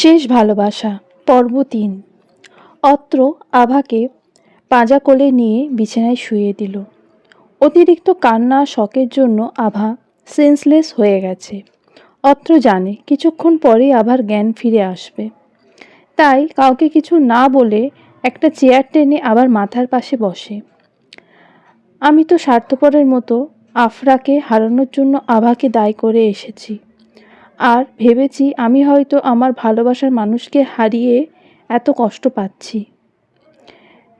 শেষ ভালোবাসা, পর্ব তিন। অত্র আভাকে পাঁজা কোলে নিয়ে বিছানায় শুয়ে দিল। অতিরিক্ত কান্না, শখের জন্য আভা সেন্সলেস হয়ে গেছে। অত্র জানে, কিছুক্ষণ পরেই আভার জ্ঞান ফিরে আসবে। তাই কাউকে কিছু না বলে একটা চেয়ার টেনে আবার মাথার পাশে বসে। আমি তো স্বার্থপরের মতো আফরাকে হারানোর জন্য আভাকে দায়ী করে এসেছি। আর ভেবেছি আমি হয়তো আমার ভালোবাসার মানুষকে হারিয়ে এত কষ্ট পাচ্ছি।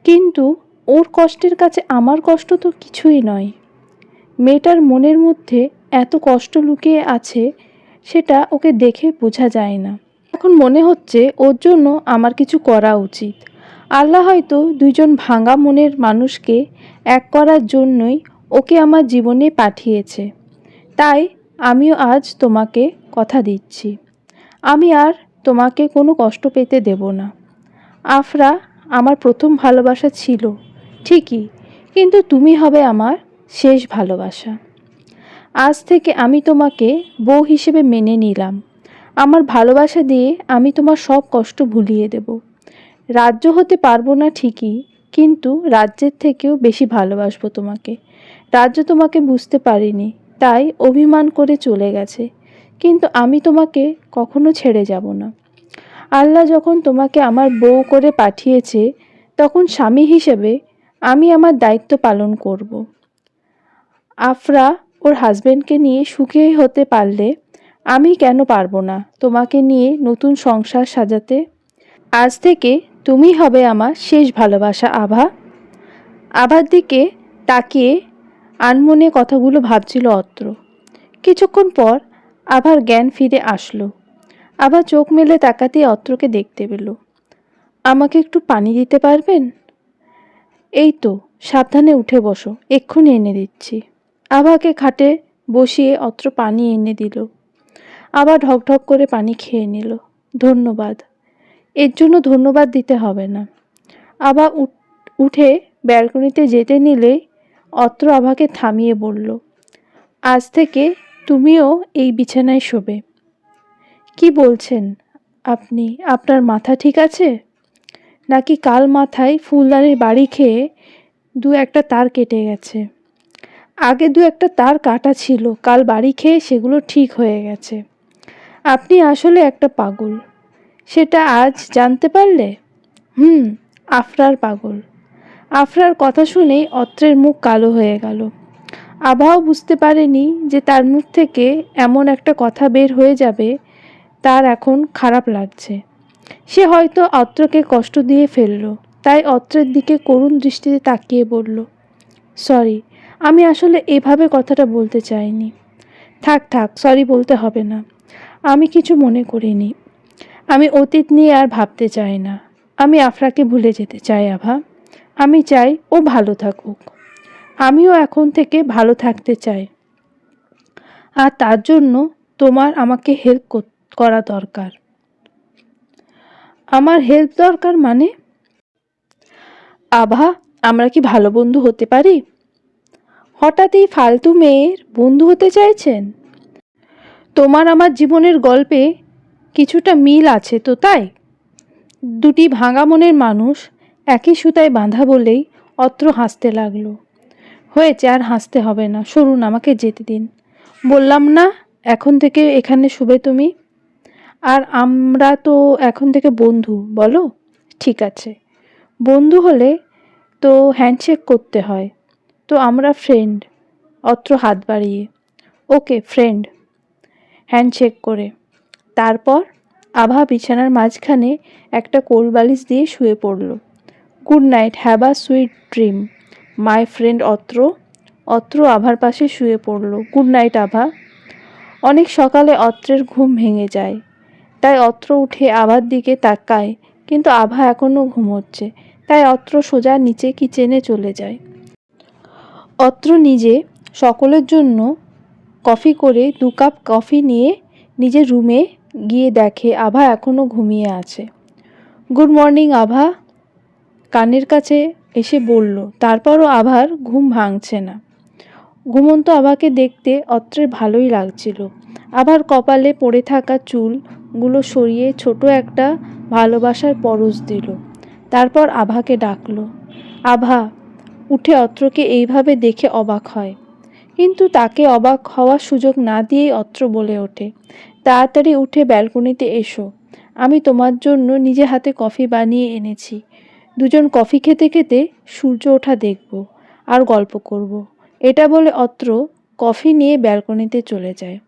কিন্তু ওর কষ্টের কাছে আমার কষ্ট তো কিছুই নয়। মেয়েটার মনের মধ্যে এত কষ্ট লুকিয়ে আছে, সেটা ওকে দেখে বোঝা যায় না। এখন মনে হচ্ছে ওর জন্য আমার কিছু করা উচিত। আল্লাহ হয়তো দুইজন ভাঙা মনের মানুষকে এক করার জন্যই ওকে আমার জীবনে পাঠিয়েছে। তাই আমিও আজ তোমাকে কথা দিচ্ছি। আমি আর তোমাকে কোনো কষ্ট পেতে দেব না। আফরা আমার প্রথম ভালোবাসা ছিল, ঠিকই, কিন্তু তুমি হবে আমার শেষ ভালোবাসা। আজ থেকে আমি তোমাকে বউ হিসেবে মেনে নিলাম। আমার ভালোবাসা দিয়ে আমি তোমার সব কষ্ট ভুলিয়ে দেব। রাজ্য হতে পারব না ঠিকই, কিন্তু রাজ্যের থেকেও বেশি ভালোবাসবো তোমাকে। রাজ্য তোমাকে বুঝতে পারিনি তাই অভিমান করে চলে গেছে। কিন্তু আমি তোমাকে কখনো ছেড়ে যাব না। আল্লাহ যখন তোমাকে আমার বউ করে পাঠিয়েছে, তখন স্বামী হিসেবে আমি আমার দায়িত্ব পালন করব। আফরা ওর হাজবেন্ডকে নিয়ে সুখী হতে পারলে আমি কেন পারব না? তোমাকে নিয়ে নতুন সংসার সাজাতে? আজ থেকে তুমি হবে আমার শেষ ভালোবাসা, আভা। আভার দিকে তাকিয়ে আনমনে কথাগুলো ভাবছিল অত্র। কিছুক্ষণ পর আবার জ্ঞান ফিরে আসলো। আবার চোখ মেলে তাকাতেই অত্রকে দেখতে পেল। আমাকে একটু পানি দিতে পারবেন? এই তো, সাবধানে উঠে বসো, এক্ষুনি এনে দিচ্ছি। আভাকে খাটে বসিয়ে অত্র পানি এনে দিল। আবার ঢকঢক করে পানি খেয়ে নিল। ধন্যবাদ, এর জন্য ধন্যবাদ দিতে হবে না। আবার উঠে ব্যালকনিতে যেতে নিলেই অত্র আভাকে থামিয়ে বলল, আজ থেকে তুমিও এই বিছানায় শোবে। কি বলছেন? আপনি, আপনার মাথা ঠিক আছে? নাকি কাল মাথায় ফুলদানির বাড়ি খেয়ে দু একটা তার কেটে গেছে? আগে দু একটা তার কাটা ছিল, কাল বাড়ি খেয়ে সেগুলো ঠিক হয়ে গেছে। আপনি আসলে একটা পাগল। সেটা আজ জানতে পারলে? হুম, আফরার পাগল। আফরার কথা শুনেই অত্রের মুখ কালো হয়ে গেল। আবাও বুঝতে পারেনি যে তার মুখ থেকে এমন একটা কথা বের হয়ে যাবে, তার এখন খারাপ লাগছে। সে হয়তো অত্রকে কষ্ট দিয়ে ফেলল, তাই অত্রের দিকে করুণ দৃষ্টিতে তাকিয়ে বলল, সরি, আমি আসলে এভাবে কথাটা বলতে চাইনি। থাক থাক, সরি বলতে হবে না। আমি কিছু মনে করিনি। আমি অতীত নিয়ে আর ভাবতে চাই না। আমি আফরাকে ভুলে যেতে চাই, আভা। আমি চাই ও ভালো থাকুক। আমিও এখন থেকে ভালো থাকতে চাই। আর তার জন্য তোমার আমাকে হেল্প করা দরকার। আমার হেল্প দরকার মানে? আভা, আমরা কি ভালো বন্ধু হতে পারি? হঠাৎ এই ফালতু মেয়ের বন্ধু হতে চাইছেন? তোমার আমার জীবনের গল্পে কিছুটা মিল আছে তো তাই? দুটি ভাঙা মনের মানুষ একই সুতায় বাঁধা বলেই অত্র হাসতে লাগল। হয়েছে আর হাসতে হবে না, সরুন আমাকে যেতে দিন। বললাম, না, এখন থেকে এখানে শুবে তুমি। আর আমরা তো এখন থেকে বন্ধু, বলো? ঠিক আছে। বন্ধু হলে তো হ্যান্ডশেক করতে হয়। তো আমরা ফ্রেন্ড। অত্র হাত বাড়িয়ে, ওকে, ফ্রেন্ড। হ্যান্ডশেক করে। তারপর আভা বিছানার মাঝখানে একটা কোল বালিশ দিয়ে শুয়ে পড়ল। Good night, have a sweet dream. My friend অত্র অত্র আভার পাশে শুয়ে পড়ল। গুড নাইট, আভা। অনেক সকালে অত্রের ঘুম ভেঙে যায়। তাই অত্র উঠে আভার দিকে তাকায়, কিন্তু আভা এখনও ঘুমোচ্ছে। তাই অত্র সোজা নিচে কিচেনে চলে যায়। অত্র নিজে সকলের জন্য কফি করে দু কাপ কফি নিয়ে নিজের রুমে গিয়ে দেখে আভা এখনও ঘুমিয়ে আছে। গুড মর্নিং, আভা। কানের কাছে এসে বলল, তারপরও আভার ঘুম ভাঙছে না ঘুমন্ত আভাকে দেখতে অত্রের ভালোই লাগছিল। আবার কপালে পড়ে থাকা চুলগুলো সরিয়ে ছোট একটা ভালোবাসার পরশ দিল। তারপর আভাকে ডাকল, আভা, উঠে অত্রকে এইভাবে দেখে অবাক হয় কিন্তু তাকে অবাক হওয়ার সুযোগ না দিয়েই অত্র বলে ওঠে, তাড়াতাড়ি উঠে ব্যালকনিতে এসো। আমি তোমার জন্য নিজে হাতে কফি বানিয়ে এনেছি। দুজন কফি খেতে খেতে সূর্য ওঠা দেখব আর গল্প করব। এটা বলে অত্র কফি নিয়ে ব্যালকনিতে চলে যায়।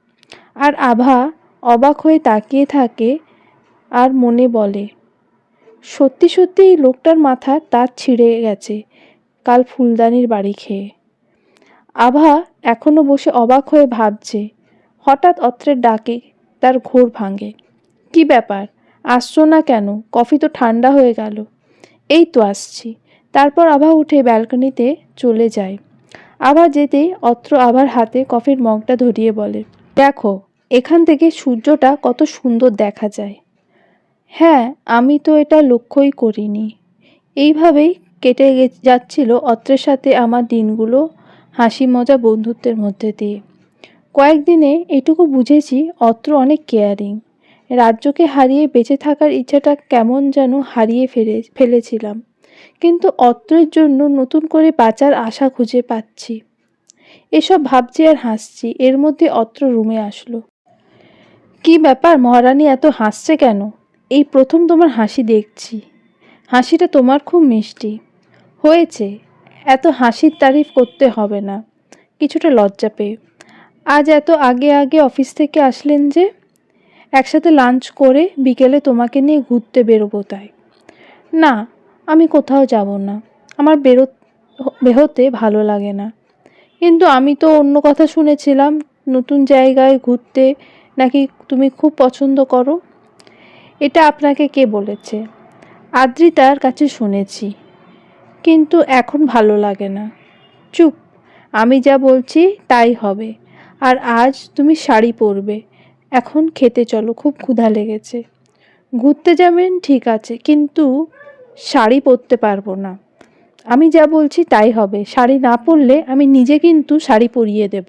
আর আভা অবাক হয়ে তাকিয়ে থাকে আর মনে বলে, সত্যি সত্যি এই লোকটার মাথা তার ছিঁড়ে গেছে, কাল ফুলদানির বাড়ি খেয়ে। আভা এখনও বসে অবাক হয়ে ভাবছে, হঠাৎ অত্রের ডাকে তার ঘোর ভাঙে। কি ব্যাপার? আসছো না কেন? কফি তো ঠান্ডা হয়ে গেল। এই তো আসছি। তারপর আভা উঠে ব্যালকনিতে চলে যায়। আবার যেতেই অত্র আবার হাতে কফির মগটা ধরিয়ে বলে, দেখো, এখান থেকে সূর্যটা কত সুন্দর দেখা যায়। হ্যাঁ আমি তো এটা লক্ষ্যই করিনি। এইভাবেই কেটে যাচ্ছিল অত্রের সাথে আমার দিনগুলো হাসি মজা বন্ধুত্বের মধ্যে দিয়ে। কয়েকদিনে এটুকু বুঝেছি অত্র অনেক কেয়ারিং রাজ্যকে হারিয়ে বেঁচে থাকার ইচ্ছাটা কেমন যেন হারিয়ে ফেলে, ফেলেছিলাম। কিন্তু অত্রের জন্য নতুন করে বাঁচার আশা খুঁজে পাচ্ছি। এসব ভাবছি আর হাসছি। এর মধ্যে অত্র রুমে আসলো। কি ব্যাপার মহারানী, এত হাসছে কেন? এই প্রথম তোমার হাসি দেখছি। হাসিটা তোমার খুব মিষ্টি। হয়েছে। এত হাসির তারিফ করতে হবে না। কিছুটা লজ্জা পেয়ে। আজ এত আগে আগে অফিস থেকে আসলেন যে একসাথে লাঞ্চ করে বিকেলে তোমাকে নিয়ে ঘুরতে বেরোবো তাই। না, আমি কোথাও যাব না। আমার বেরো বেরোতে ভালো লাগে না। কিন্তু আমি তো অন্য কথা শুনেছিলাম, নতুন জায়গায় ঘুরতে নাকি তুমি খুব পছন্দ করো? এটা আপনাকে কে বলেছে? আদ্রিতার কাছে শুনেছি। কিন্তু এখন ভালো লাগে না। চুপ, আমি যা বলছি তাই হবে। আর আজ তুমি শাড়ি পরবে। এখন খেতে চলো, খুব ক্ষুধা লেগেছে। ঘুরতে যাবেন ঠিক আছে, কিন্তু শাড়ি পরতে পারব না। আমি যা বলছি তাই হবে, শাড়ি না পরলে আমি নিজে কিন্তু শাড়ি পরিয়ে দেব।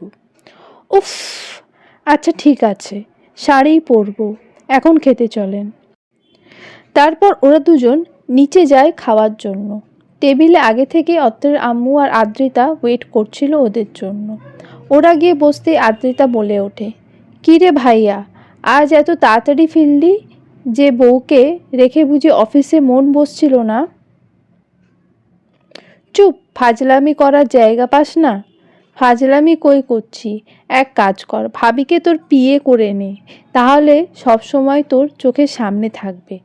উফ আচ্ছা ঠিক আছে, শাড়িই পরবো, এখন খেতে চলেন। তারপর ওরা দুজন নিচে যায় খাওয়ার জন্য। টেবিলে আগে থেকে অত্রের আম্মু আর আদ্রিতা ওয়েট করছিল ওদের জন্য। ওরা গিয়ে বসতে আদ্রিতা বলে ওঠে কী রে ভাইয়া, আজ এত তাড়াতাড়ি ফিরলি যে বউকে রেখে বুঝি অফিসে মন বসছিল না? চুপ, ফাজলামি করার জায়গা পাস না। ফাজলামি কই করছি? এক কাজ কর, ভাবিকে তোর পিয়ে করে নে। তাহলে সব সময় তোর চোখের সামনে থাকবে।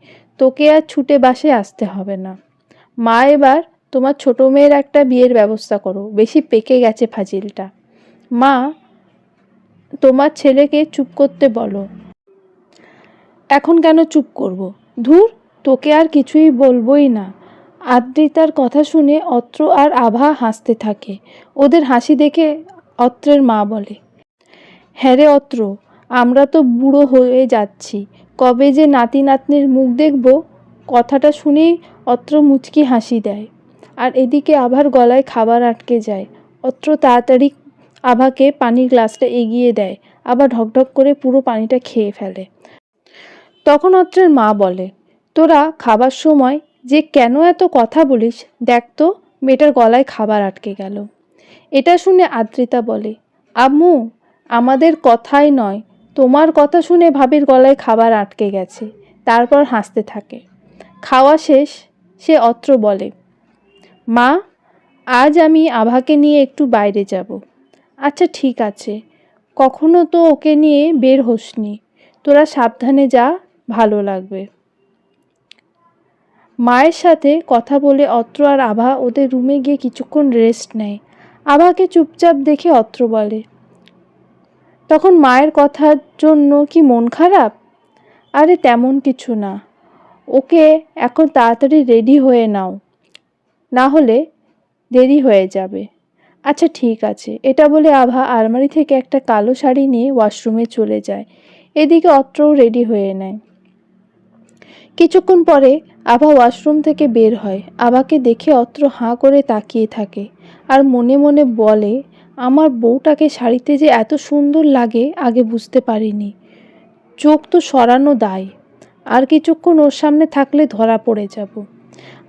তোকে আর ছুটে বাসে আসতে হবে না। মা, এবার তোমার ছোট মেয়ের একটা বিয়ের ব্যবস্থা করো। বেশি পেকে গেছে ফাজিলটা। মা তোমার ছেলেকে চুপ করতে বলো। এখন কেন চুপ করব? ধুর, তোকে আর কিছুই বলবোই না। আদ্রিতার কথা শুনে অত্র আর আভা হাসতে থাকে। ওদের হাসি দেখে অত্রের মা বলে হ্যাঁ রে অত্র, আমরা তো বুড়ো হয়ে যাচ্ছি। কবে যে নাতি নাতনির মুখ দেখব? কথাটা শুনেই অত্র মুচকি হাসি দেয়। আর এদিকে আভার গলায় খাবার আটকে যায়। অত্র তাড়াতাড়ি আভাকে পানির গ্লাসটা এগিয়ে দেয়, আবার ঢকঢক করে পুরো পানিটা খেয়ে ফেলে। তখন অত্রের মা বলে, তোরা খাবার সময় যে কেন এত কথা বলিস, দেখ তো, মেয়েটার গলায় খাবার আটকে গেল। এটা শুনে আদ্রিতা বলে, আম্মু, আমাদের কথাই নয়, তোমার কথা শুনে ভাবির গলায় খাবার আটকে গেছে, তারপর হাসতে থাকে। খাওয়া শেষ, সে অত্র বলে, মা, আজ আমি আভাকে নিয়ে একটু বাইরে যাব। আচ্ছা ঠিক আছে। কখনো তো ওকে নিয়ে বের হোসনি। তোরা সাবধানে যা, ভালো লাগবে। মায়ের সাথে কথা বলে অত্র আর আভা ওদের রুমে গিয়ে কিছুক্ষণ রেস্ট নেয়। আভাকে চুপচাপ দেখে অত্র বলে, তখন মায়ের কথার জন্য কি মন খারাপ? আরে, তেমন কিছু না। ওকে এখন তাড়াতাড়ি রেডি হয়ে নাও। না হলে দেরি হয়ে যাবে। আচ্ছা ঠিক আছে। এটা বলে আভা আলমারি থেকে একটা কালো শাড়ি নিয়ে ওয়াশরুমে চলে যায়। এদিকে অত্রও রেডি হয়ে নেয়। কিছুক্ষণ পরে আভা ওয়াশরুম থেকে বের হয়। আভাকে দেখে অত্র হাঁ করে তাকিয়ে থাকে আর মনে মনে বলে, আমার বউটাকে শাড়িতে যে এত সুন্দর লাগে আগে বুঝতে পারিনি। চোখ তো সরানো দায়। আর কিছুক্ষণ ওর সামনে থাকলে ধরা পড়ে যাব।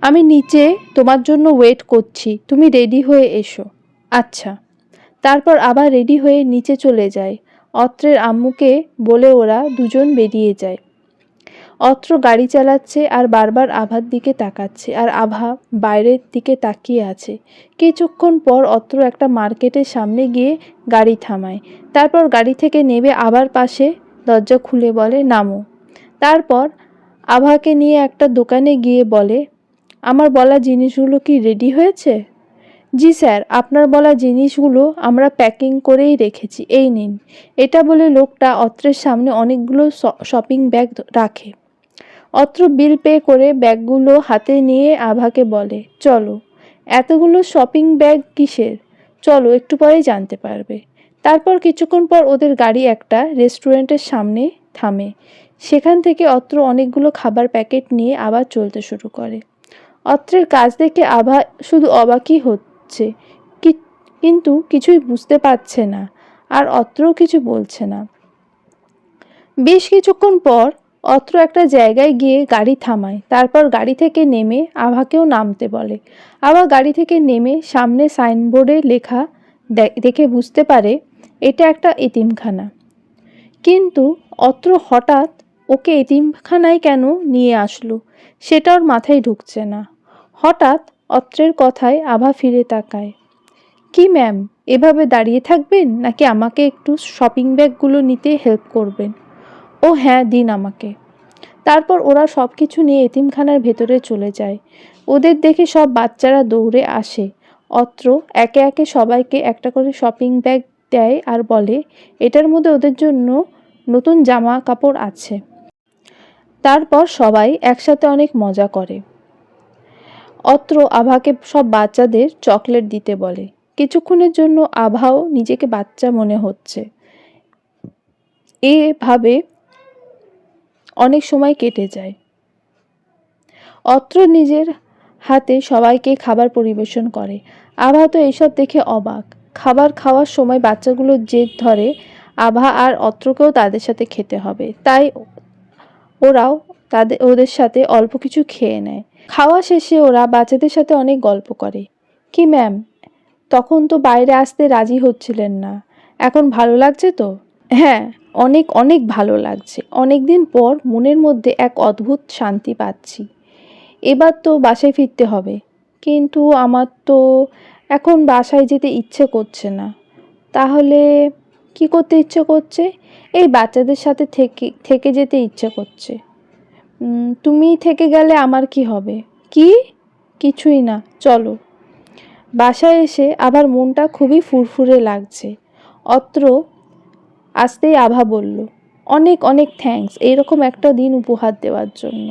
আমি নিচে তোমার জন্য ওয়েট করছি। তুমি রেডি হয়ে এসো। আচ্ছা। তারপর আবার রেডি হয়ে নিচে চলে যায়। অত্রের আম্মুকে বলে ওরা দুজন বেরিয়ে যায়। অত্র গাড়ি চালাচ্ছে আর বারবার আভার দিকে তাকাচ্ছে আর আভা বাইরের দিকে তাকিয়ে আছে। কিছুক্ষণ পর অত্র একটা মার্কেটের সামনে গিয়ে গাড়ি থামায়। তারপর গাড়ি থেকে নেবে আবার পাশে দরজা খুলে বলে, নামো। তারপর আভাকে নিয়ে একটা দোকানে গিয়ে বলে, আমার বলা জিনিসগুলো কি রেডি হয়েছে? জি স্যার, আপনার বলা জিনিসগুলো আমরা প্যাকিং করেই রেখেছি, এই নিন। এটা বলে লোকটা অত্রের সামনে অনেকগুলো শপিং ব্যাগ রাখে। অত্র বিল পে করে ব্যাগগুলো হাতে নিয়ে আভাকে বলে, চলো, এতগুলো শপিং ব্যাগ কিসের? চলো, একটু পরেই জানতে পারবে। তারপর কিছুক্ষণ পর ওদের গাড়ি একটা রেস্টুরেন্টের সামনে থামে। সেখান থেকে অত্র অনেকগুলো খাবার প্যাকেট নিয়ে আবার চলতে শুরু করে। অত্রের কাজ দেখে আভা শুধু অবাকই হচ্ছে কিন্তু কিছুই বুঝতে পারছে না আর অত্র কিছু বলছে না। বেশ কিছুক্ষণ পর অত্র একটা জায়গায় গিয়ে গাড়ি থামায়। তারপর গাড়ি থেকে নেমে আভাকেও নামতে বলে। আভা গাড়ি থেকে নেমে সামনে সাইনবোর্ডে লেখা দেখে বুঝতে পারে এটা একটা এতিমখানা। কিন্তু অত্র হঠাৎ ওকে এতিমখানায় কেন নিয়ে আসলো? সেটা ওর মাথায় ঢুকছে না। হঠাৎ অত্রের কথায় আভা ফিরে তাকায়। কি ম্যাম, এভাবে দাঁড়িয়ে থাকবেন নাকি আমাকে একটু শপিং ব্যাগগুলো নিতে হেল্প করবেন? ও হ্যাঁ দিন আমাকে। তারপর ওরা সব কিছু নিয়ে এতিমখানার ভেতরে চলে যায়। ওদের দেখে সব বাচ্চারা দৌড়ে আসে। অত্র একে একে সবাইকে একটা করে শপিং ব্যাগ দেয় আর বলে, এটার মধ্যে ওদের জন্য নতুন জামা কাপড় আছে। তারপর সবাই একসাথে অনেক মজা করে। অত্র আভাকে সব বাচ্চাদের চকলেট দিতে বলে। কিছুক্ষণের জন্য আভাও নিজেকে বাচ্চা মনে হচ্ছে। এভাবে অনেক সময় কেটে যায়। অত্র নিজের হাতে সবাইকে খাবার পরিবেশন করে। আভা তো এসব দেখে অবাক। খাবার খাওয়ার সময় বাচ্চাগুলো জেদ ধরে আভা আর অত্রকেও তাদের সাথে খেতে হবে। তাই ওরাও তাদের, ওদের সাথে অল্প কিছু খেয়ে নেয়। খাওয়া শেষে ওরা বাচ্চাদের সাথে অনেক গল্প করে। কি ম্যাম? তখন তো বাইরে আসতে রাজি হচ্ছিলেন না। এখন ভালো লাগছে তো? হ্যাঁ অনেক অনেক ভালো লাগছে। অনেক দিন পর মনের মধ্যে এক অদ্ভুত শান্তি পাচ্ছি। এবার তো বাসায় ফিরতে হবে। কিন্তু আমার তো এখন বাসায় যেতে ইচ্ছে করছে না। তাহলে কি করতে ইচ্ছে করছে? এই বাচ্চাদের সাথে থেকে থেকে যেতে ইচ্ছে করছে। তুমি থেকে গেলে আমার কি হবে? কি? কিছুই না। চলো। বাসায় এসে আবার মনটা খুবই ফুরফুরে লাগছে। অত্র আসতেই আভা বলল, অনেক অনেক থ্যাঙ্কস এইরকম একটা দিন উপহার দেওয়ার জন্য।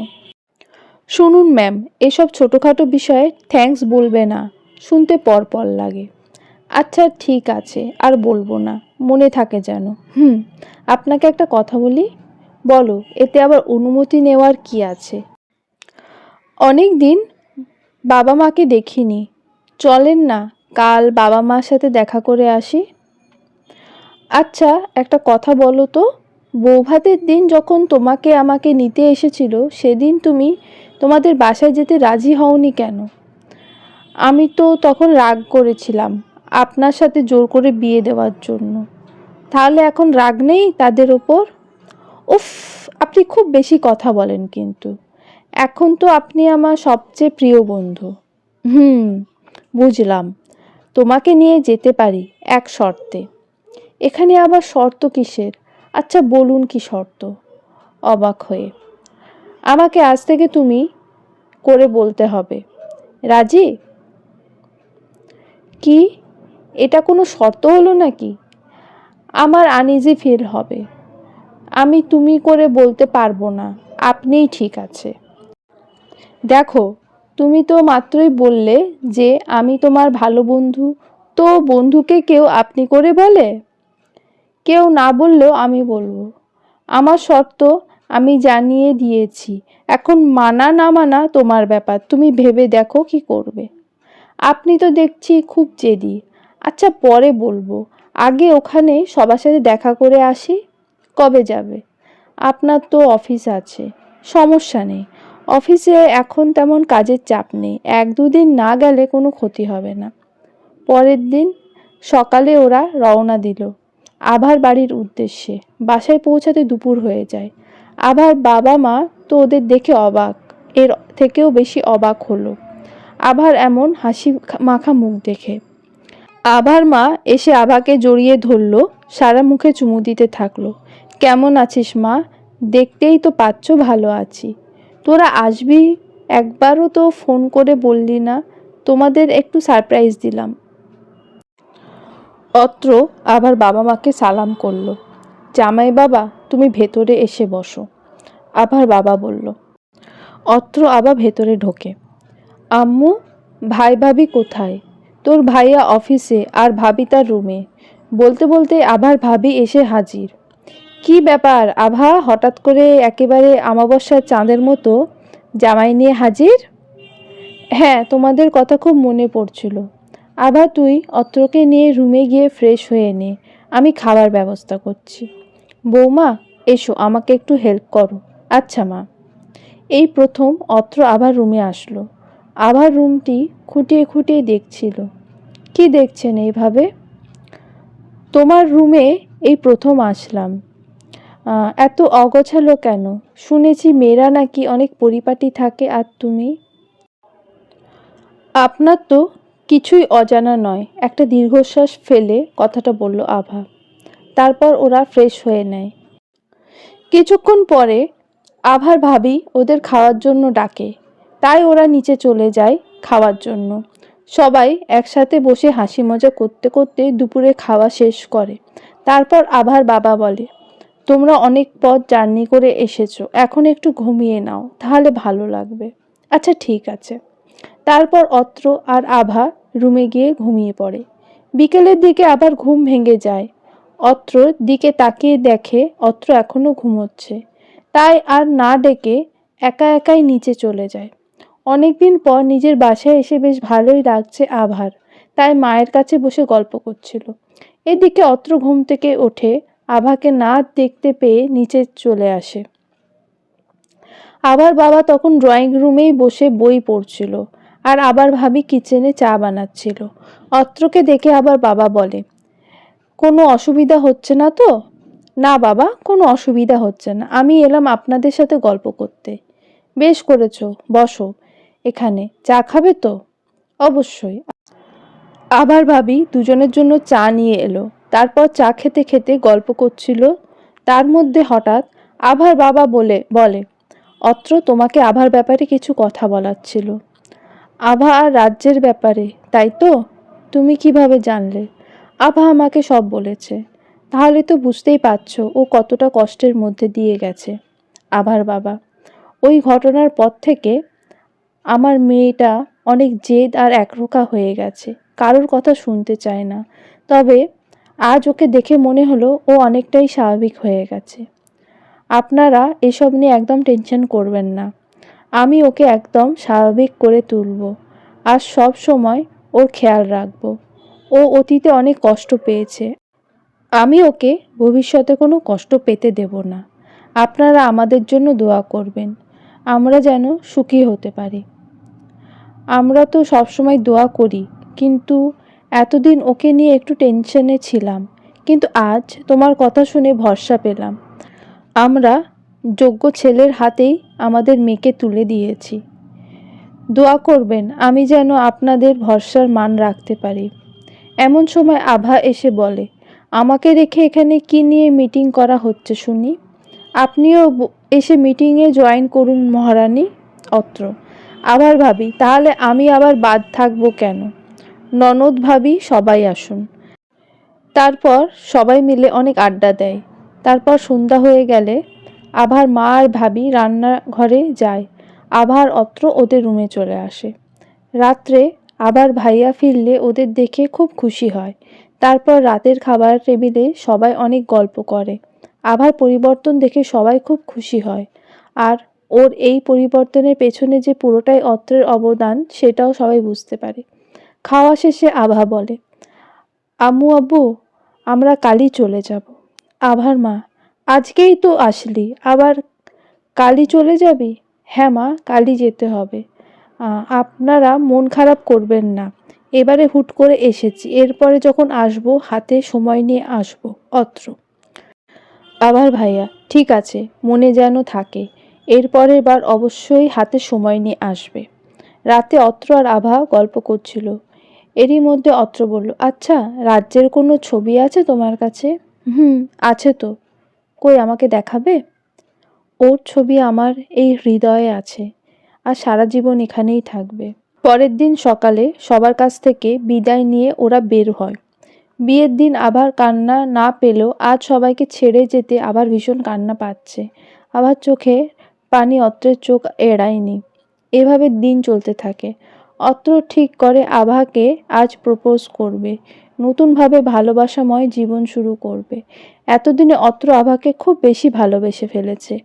শুনুন ম্যাম এসব ছোটোখাটো বিষয়ে থ্যাঙ্কস বলবে না। শুনতে পর পর লাগে। আচ্ছা ঠিক আছে, আর বলব না। মনে থাকে যেন। হুম, আপনাকে একটা কথা বলি? বলো, এতে আবার অনুমতি নেওয়ার কি আছে? অনেক দিন বাবা মাকে দেখিনি। চলেন না, কাল বাবা মার সাথে দেখা করে আসি। আচ্ছা একটা কথা বলো তো, বৌভাতের দিন যখন তোমাকে আমাকে নিতে এসেছিল, সেদিন তুমি তোমাদের বাসায় যেতে রাজি হওনি কেন? আমি তো তখন রাগ করেছিলাম আপনার সাথে জোর করে বিয়ে দেওয়ার জন্য। তাহলে এখন রাগ নেই তাদের ওপর? উফ, আপনি খুব বেশি কথা বলেন কিন্তু। এখন তো আপনি আমার সবচেয়ে প্রিয় বন্ধু। হুম, বুঝলাম। তোমাকে নিয়ে যেতে পারি এক শর্তে। এখানে আবার শর্ত কিসের? আচ্ছা বলুন কি শর্ত? অবাক হয়ে। আমাকে আজ থেকে তুমি করে বলতে হবে। রাজি? কি? এটা কোনো শর্ত হলো নাকি? আমার আনইজি ফিল হবে। আমি তুমি করে বলতে পারব না, আপনিই ঠিক আছে। দেখো, তুমি তো মাত্রই বললে যে আমি তোমার ভালো বন্ধু, তো বন্ধুকে কেউ আপনি করে বলে? কেউ না বললেও আমি বলব। আমার শর্ত আমি জানিয়ে দিয়েছি, এখন মানা না মানা তোমার ব্যাপার, তুমি ভেবে দেখো কি করবে। আপনি তো দেখছি খুব জেদি। আচ্ছা পরে বলব। আগে ওখানে সবার সাথে দেখা করে আসি। কবে যাবে? আপনার তো অফিস আছে, সমস্যা নেই। অফিসে এখন তেমন কাজের চাপ নেই, এক দুদিন না গেলে কোনো ক্ষতি হবে না। পরের দিন সকালে ওরা রওনা দিল আভার বাড়ির উদ্দেশ্যে, বাসায় পৌঁছাতে দুপুর হয়ে যায়। আভার বাবা মা তো ওদের দেখে অবাক, এর থেকেও বেশি অবাক হলো। আভার এমন হাসি মাখা মুখ দেখে। আভার মা এসে আভাকে জড়িয়ে ধরলো, সারা মুখে চুমু দিতে থাকল। কেমন আছিস মা? দেখতেই তো পাচ্ছ ভালো আছি। তোরা আসবি? একবারও তো ফোন করে বললি না। তোমাদের একটু সারপ্রাইজ দিলাম। অত্র আবার বাবা মাকে সালাম করল। জামাই বাবা, তুমি ভেতরে এসে বসো। আবার বাবা বলল। অত্র আবার ভেতরে ঢোকে। আম্মু, ভাই ভাবি কোথায়? তোর ভাইয়া অফিসে আর ভাবি তার রুমে বলতে বলতে আবার ভাবি এসে হাজির। কি ব্যাপার আভা? হঠাৎ করে একেবারে আমাবস্যার চাঁদের মতো জামাই নিয়ে হাজির? হ্যাঁ তোমাদের কথা খুব মনে পড়ছিল। আভা, তুই অত্রকে নিয়ে রুমে গিয়ে ফ্রেশ হয়ে নে। আমি খাবার ব্যবস্থা করছি। বৌমা, এসো, আমাকে একটু হেল্প করো। আচ্ছা মা। এই প্রথম অত্র আবার রুমে আসলো। আবার রুমটি খুঁটিয়ে খুঁটিয়ে দেখছিল। কি দেখছেন এইভাবে? তোমার রুমে এই প্রথম আসলাম। এত অগোছালো কেন? শুনেছি মেয়েরা নাকি অনেক পরিপাটি থাকে, আর তুমি? আপনার তো কিছুই অজানা নয়। একটা দীর্ঘশ্বাস ফেলে কথাটা বলল আভা। তারপর ওরা ফ্রেশ হয়ে নেয়। কিছুক্ষণ পরে আভার ভাবি ওদের খাওয়ার জন্য ডাকে। তাই ওরা নিচে চলে যায় খাওয়ার জন্য। সবাই একসাথে বসে হাসি মজা করতে করতে দুপুরে খাওয়া শেষ করে। তারপর আভার বাবা বলে তোমরা অনেক পথ জার্নি করে এসেছ, এখন একটু ঘুমিয়ে নাও, তাহলে ভালো লাগবে। আচ্ছা ঠিক আছে। তারপর অত্র আর আভা রুমে গিয়ে ঘুমিয়ে পড়ে। বিকেলের দিকে আবার ঘুম ভেঙে যায়। অত্রর দিকে তাকিয়ে দেখে অত্র এখনও ঘুমোচ্ছে। তাই আর না ডেকে একা একাই নিচে চলে যায়। অনেকদিন পর নিজের বাসায় এসে বেশ ভালোই লাগছে আভার। তাই মায়ের কাছে বসে গল্প করছিল। এদিকে অত্র ঘুম থেকে ওঠে আভাকে না দেখতে পেয়ে নিচে চলে আসে। আবার বাবা তখন ড্রয়িং রুমেই বসে বই পড়ছিল আর আবার ভাবি কিচেনে চা বানাচ্ছিল। অত্রকে দেখে আবার বাবা বলে, কোনো অসুবিধা হচ্ছে না তো? না বাবা, কোনো অসুবিধা হচ্ছে না। আমি এলাম আপনাদের সাথে গল্প করতে। বেশ করেছ, বসো। এখানে চা খাবে তো? অবশ্যই। আবার ভাবি দুজনের জন্য চা নিয়ে এলো। তারপর চা খেতে খেতে গল্প করছিল। তার মধ্যে হঠাৎ আভার বাবা বলে বলে, অত্র তোমাকে আভার ব্যাপারে কিছু কথা বলার ছিল আভা আর রাজ্যের ব্যাপারে, তাই তো? তুমি কীভাবে জানলে? আভা আমাকে সব বলেছে। তাহলে তো বুঝতেই পারছ ও কতটা কষ্টের মধ্যে দিয়ে গেছে। আভার বাবা, ওই ঘটনার পর থেকে আমার মেয়েটা অনেক জেদ আর একরোখা হয়ে গেছে। কারোর কথা শুনতে চায় না। তবে আজ ওকে দেখে মনে হলো ও অনেকটাই স্বাভাবিক হয়ে গেছে। আপনারা এসব নিয়ে একদম টেনশন করবেন না। আমি ওকে একদম স্বাভাবিক করে তুলব। আর সব সময় ওর খেয়াল রাখব। ও অতীতে অনেক কষ্ট পেয়েছে। আমি ওকে ভবিষ্যতে কোনো কষ্ট পেতে দেব না। আপনারা আমাদের জন্য দোয়া করবেন। আমরা যেন সুখী হতে পারি। আমরা তো সবসময় দোয়া করি, কিন্তু এতদিন ওকে নিয়ে একটু টেনশনে ছিলাম, কিন্তু আজ তোমার কথা শুনে ভরসা পেলাম। আমরা যোগ্য ছেলের হাতেই আমাদের মেয়েকে তুলে দিয়েছি। দোয়া করবেন, আমি যেন আপনাদের ভরসার মান রাখতে পারি। এমন সময় আভা এসে বলে, আমাকে রেখে এখানে কি নিয়ে মিটিং করা হচ্ছে শুনি? আপনিও এসে মিটিংয়ে জয়েন করুন মহারানী। অত্র, আবার ভাবি, তাহলে আমি আবার বাদ থাকব কেন? ননদ ভাবি সবাই আসুন। তারপর সবাই মিলে অনেক আড্ডা দেয়। তারপর সন্ধ্যা হয়ে গেলে আভার মা আর ভাবি রান্নাঘরে যায়। আভার অত্র ওদের রুমে চলে আসে। রাত্রে আবার ভাইয়া ফিরলে ওদের দেখে খুব খুশি হয়। তারপর রাতের খাবার টেবিলে সবাই অনেক গল্প করে। আভার পরিবর্তন দেখে সবাই খুব খুশি হয়। আর ওর এই পরিবর্তনের পেছনে যে পুরোটাই অত্রের অবদান, সেটাও সবাই বুঝতে পারে। খাওয়া শেষে আভা বলে, আম্মু আব্বু, আমরা কালই চলে যাব। আভার মা, আজকেই তো আসলি, আবার কালই চলে যাবি? হ্যাঁ মা, কালই যেতে হবে। আপনারা মন খারাপ করবেন না, এবারে হুট করে এসেছি, এরপরে যখন আসব, হাতে সময় নিয়ে আসব, অত্র। আবার ভাইয়া, ঠিক আছে, মনে যেন থাকে, এরপরের বার অবশ্যই হাতে সময় নিয়ে আসবে। রাতে অত্র আর আভা গল্প করছিল এরই মধ্যে অত্র বলল আচ্ছা রাজ্যের কোনো ছবি আছে তোমার কাছে? হুম, আছে তো। কই, আমাকে দেখাবে? ওর ছবি আমার এই হৃদয়ে আছে আর সারা জীবন এখানেই থাকবে। পরের দিন সকালে সবার কাছ থেকে বিদায় নিয়ে ওরা বের হয়। বিয়ের দিন আবার কান্না না পেলেও আজ সবাইকে ছেড়ে যেতে আবার ভীষণ কান্না পাচ্ছে। আবার চোখে পানি অত্রের চোখ এড়ায়নি। এভাবে দিন চলতে থাকে। অত্র ঠিক করে আভাকে আজ প্রপোজ করবে, নতুনভাবে ভালোবাসাময় জীবন শুরু করবে। এতদিনে অত্র আভাকে খুব বেশি ভালোবেসে ফেলেছে।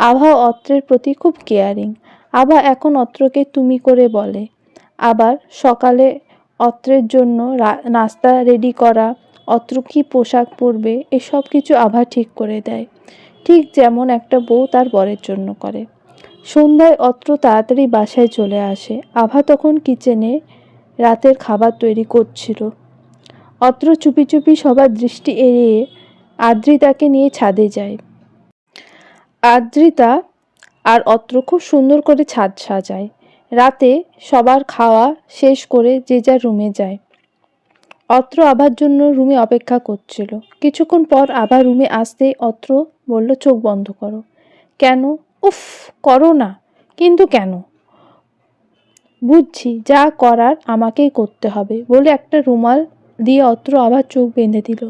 আভা অত্রের প্রতি খুব কেয়ারিং। আভা এখন অত্রকে তুমি করে বলে। আবার সকালে অত্রের জন্য নাস্তা রেডি করা, অত্র কি পোশাক পরবে, এসব কিছু আভা ঠিক করে দেয়। ঠিক যেমন একটা বউ তার বরের জন্য করে। সন্ধ্যায় অত্র তাড়াতাড়ি বাসায় চলে আসে। আভা তখন কিচেনে রাতের খাবার তৈরি করছিল। অত্র চুপি চুপি সবার দৃষ্টি এড়িয়ে আদ্রিতাকে নিয়ে ছাদে যায়। আদ্রিতা আর অত্র খুব সুন্দর করে ছাদ সাজায়। রাতে সবার খাওয়া শেষ করে যে যার রুমে যায়। অত্র আবার জন্য রুমে অপেক্ষা করছিল। কিছুক্ষণ পর আবার রুমে আসতেই অত্র বলল, চোখ বন্ধ করো। কেন? উফ, করো না। কিন্তু কেন? বুঝছি, যা করার আমাকেই করতে হবে বলে একটা রুমাল দিয়ে অত্র আবার চোখ বেঁধে দিল।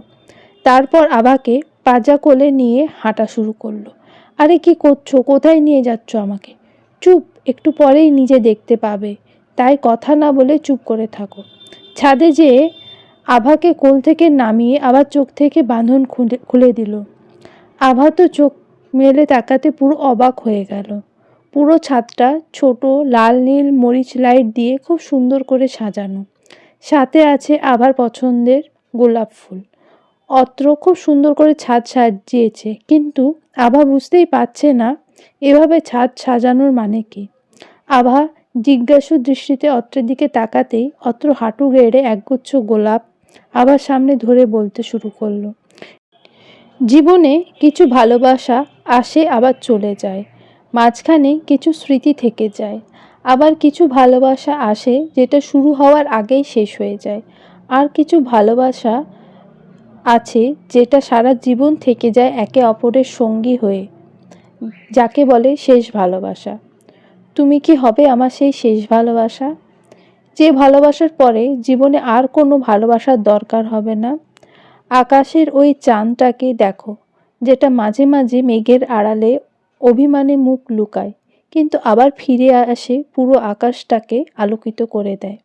তারপর আবাকে পাজা কোলে নিয়ে হাঁটা শুরু করল। আরে কি করছ? কোথায় নিয়ে যাচ্ছ আমাকে? চুপ, একটু পরেই নিজে দেখতে পাবে। তাই কথা না বলে চুপ করে থাকো। ছাদে যেয়ে আভাকে কোল থেকে নামিয়ে আবার চোখ থেকে বাঁধন খুলে খুলে দিল। আভা তো চোখ মেলে তাকাতে পুরো অবাক হয়ে গেল। পুরো ছাদটা ছোট, লাল, নীল, মরিচ লাইট দিয়ে খুব সুন্দর করে সাজানো। সাথে আছে আবার পছন্দের গোলাপ ফুল। অত্র খুব সুন্দর করে ছাদ সাজিয়েছে, কিন্তু আভা বুঝতেই পারছে না এভাবে ছাদ সাজানোর মানে কি। আভা জিজ্ঞাসু দৃষ্টিতে অত্রের দিকে তাকাতেই অত্র হাঁটু গেড়ে একগুচ্ছ গোলাপ আবার সামনে ধরে বলতে শুরু করল। জীবনে কিছু ভালোবাসা আসে আবার চলে যায়। মাঝখানে কিছু স্মৃতি থেকে যায়। আবার কিছু ভালোবাসা আসে যেটা শুরু হওয়ার আগেই শেষ হয়ে যায়। আর কিছু ভালোবাসা আছে যেটা সারা জীবন থেকে যায় একে অপরের সঙ্গী হয়ে, যাকে বলে শেষ ভালোবাসা। তুমি কি হবে আমার সেই শেষ ভালোবাসা? যে ভালোবাসার পরে জীবনে আর কোনো ভালোবাসার দরকার হবে না। আকাশের ওই চাঁদটাকে দেখো। যেটা মাঝে মাঝে মেঘের আড়ালে অভিমানে মুখ লুকায়, কিন্তু আবার ফিরে আসে পুরো আকাশটাকে আলোকিত করে দেয়।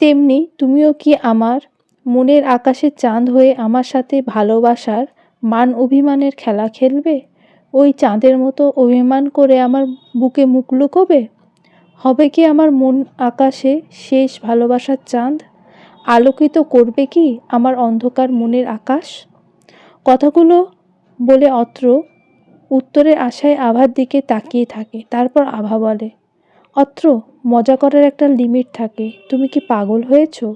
তেমনি তুমিও কি আমার মনের আকাশে চাঁদ হয়ে আমার সাথে ভালোবাসার মান অভিমানের খেলা খেলবে? ওই চাঁদের মতো অভিমান করে আমার বুকে মুখ লুকোবে? হবে কি আমার মন আকাশে শেষ ভালোবাসার চাঁদ? আলোকিত করবে কি আমার অন্ধকার মনের আকাশ? কথাগুলো বলে অত্র উত্তরের আশায় আভার দিকে তাকিয়ে থাকে, তারপর আভা বলে, অত্র, মজা করার একটা লিমিট থাকে, তুমি কি পাগল হয়েছো?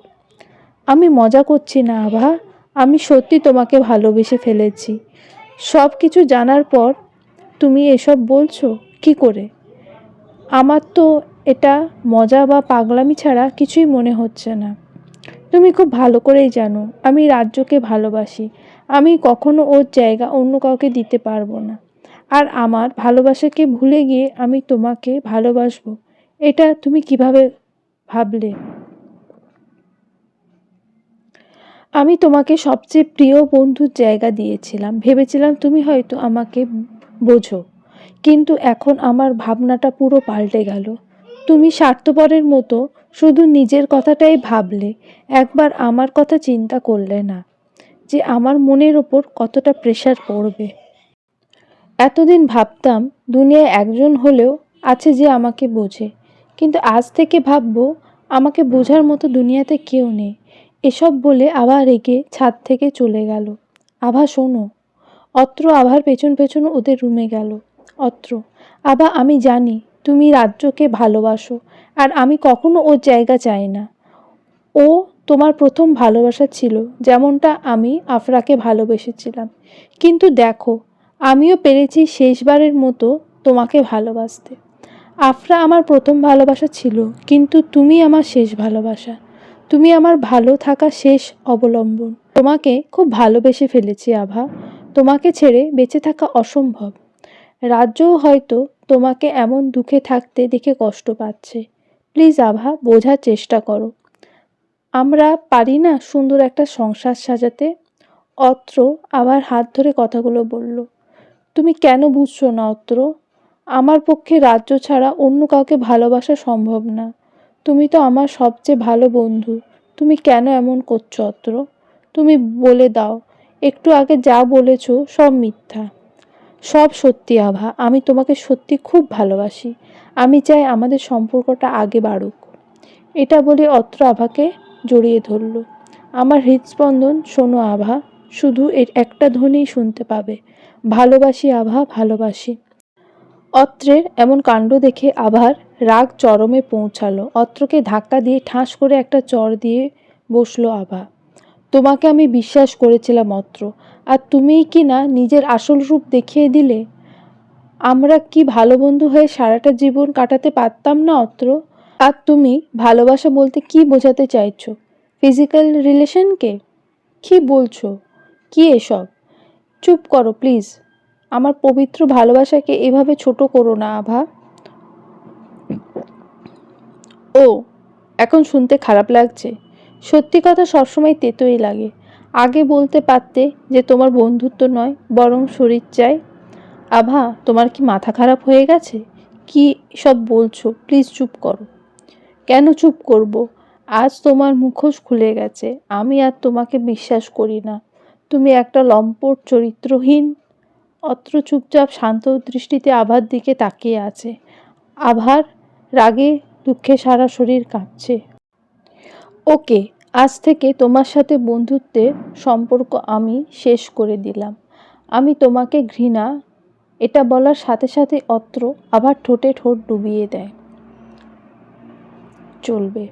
আমি মজা করছি না আভা, আমি সত্যি তোমাকে ভালোবেসে ফেলেছি। সব কিছু জানার পর তুমি এসব বলছো, কি করে? আমার তো এটা মজা বা পাগলামি ছাড়া কিছুই মনে হচ্ছে না। তুমি খুব ভালো করেই জানো, আমি রাজ্যকে ভালোবাসি আমি কখনো ওর জায়গা অন্য কাউকে দিতে পারব না। আর আমার ভালোবাসাকে ভুলে গিয়ে আমি তোমাকে ভালোবাসবো। এটা তুমি কীভাবে ভাবলে? আমি তোমাকে সবচেয়ে প্রিয় বন্ধুর জায়গা দিয়েছিলাম। ভেবেছিলাম তুমি হয়তো আমাকে বোঝো। কিন্তু এখন আমার ভাবনাটা পুরো পাল্টে গেল। তুমি স্বার্থপরের মতো শুধু নিজের কথাটাই ভাবলে। একবার আমার কথা চিন্তা করলে না। যে আমার মনের ওপর কতটা প্রেশার পড়বে। এতদিন ভাবতাম, দুনিয়ায় একজন হলেও আছে যে আমাকে বোঝে। কিন্তু আজ থেকে ভাববো, আমাকে বোঝার মতো দুনিয়াতে কেউ নেই। এসব বলে আবার রেগে ছাদ থেকে চলে গেল। আভা, শোনো। অত্র আভার পেছন পেছন ওদের রুমে গেল। অত্র আবা আমি জানি তুমি রাজ্যকে ভালোবাসো, আর আমি কখনো ওর জায়গা চাই না। ও তোমার প্রথম ভালোবাসা ছিল, যেমনটা আমি আফরাকে ভালোবেসেছিলাম। কিন্তু দেখো, আমিও পেরেছি শেষবারের মতো তোমাকে ভালোবাসতে। আফরা আমার প্রথম ভালোবাসা ছিল, কিন্তু তুমি আমার শেষ ভালোবাসা। তুমি আমার ভালো থাকা শেষ অবলম্বন। তোমাকে খুব ভালোবেসে ফেলেছি, আভা। তোমাকে ছেড়ে বেঁচে থাকা অসম্ভব। রাজ্যও হয়তো তোমাকে এমন দুঃখে থাকতে দেখে কষ্ট পাচ্ছে। প্লিজ, আভা, বোঝার চেষ্টা করো। আমরা পারি না সুন্দর একটা সংসার সাজাতে। অত্র আবার হাত ধরে কথাগুলো বলল, তুমি কেন বুঝছ না অত্র? আমার পক্ষে রাজ্য ছাড়া অন্য কাউকে ভালোবাসা সম্ভব না। তুমি তো আমার সবচেয়ে ভালো বন্ধু। তুমি কেন এমন করছ অত্র? তুমি বলে দাও, একটু আগে যা বলেছ সব মিথ্যা। সব সত্যি আভা, আমি তোমাকে সত্যি খুব ভালোবাসি। আমি চাই আমাদের সম্পর্কটা আগে বাড়ুক। এটা বলে অত্র আভাকে জড়িয়ে ধরল। আমার হৃদস্পন্দন, শোনো আভা, শুধু এর একটা ধ্বনিই শুনতে পাবে। ভালোবাসি আভা, ভালোবাসি। অত্রের এমন কাণ্ড দেখে আভার রাগ চরমে পৌঁছালো। অত্রকে ধাক্কা দিয়ে ঠাঁস করে একটা চর দিয়ে বসল আভা। তোমাকে আমি বিশ্বাস করেছিলাম, অত্র। আর তুমিই কি না নিজের আসল রূপ দেখিয়ে দিলে? আমরা কি ভালো বন্ধু হয়ে সারাটা জীবন কাটাতে পারতাম না, অত্র? আর তুমি ভালোবাসা বলতে কি বোঝাতে চাইছো? ফিজিক্যাল রিলেশনকে কি? বলছো? কি এসব? চুপ করো প্লিজ আমার পবিত্র ভালোবাসাকে এভাবে ছোট করো না, আভা। ও, এখন শুনতে খারাপ লাগছে। সত্যি কথা সবসময় তেতোই লাগে। আগে বলতে পারতে যে তোমার বন্ধুত্ব নয়, বরং শরীর চাই। আভা, তোমার কি মাথা খারাপ হয়ে গেছে? কি সব বলছো? প্লিজ চুপ করো। কেন চুপ করব? আজ তোমার মুখোশ খুলে গেছে। আমি আর তোমাকে বিশ্বাস করি না। তুমি একটা লম্পট চরিত্রহীন, অত্র চুপচাপ শান্ত দৃষ্টিতে আভার দিকে তাকিয়ে আছে। আভার রাগে দুঃখে সারা শরীর কাঁপছে। ওকে, আজ থেকে তোমার সাথে বন্ধুত্বের সম্পর্ক আমি শেষ করে দিলাম। আমি তোমাকে ঘৃণা, এটা বলার সাথে সাথে অত্র আবার ঠোঁটে ঠোঁট ডুবিয়ে দেয়। চলবে।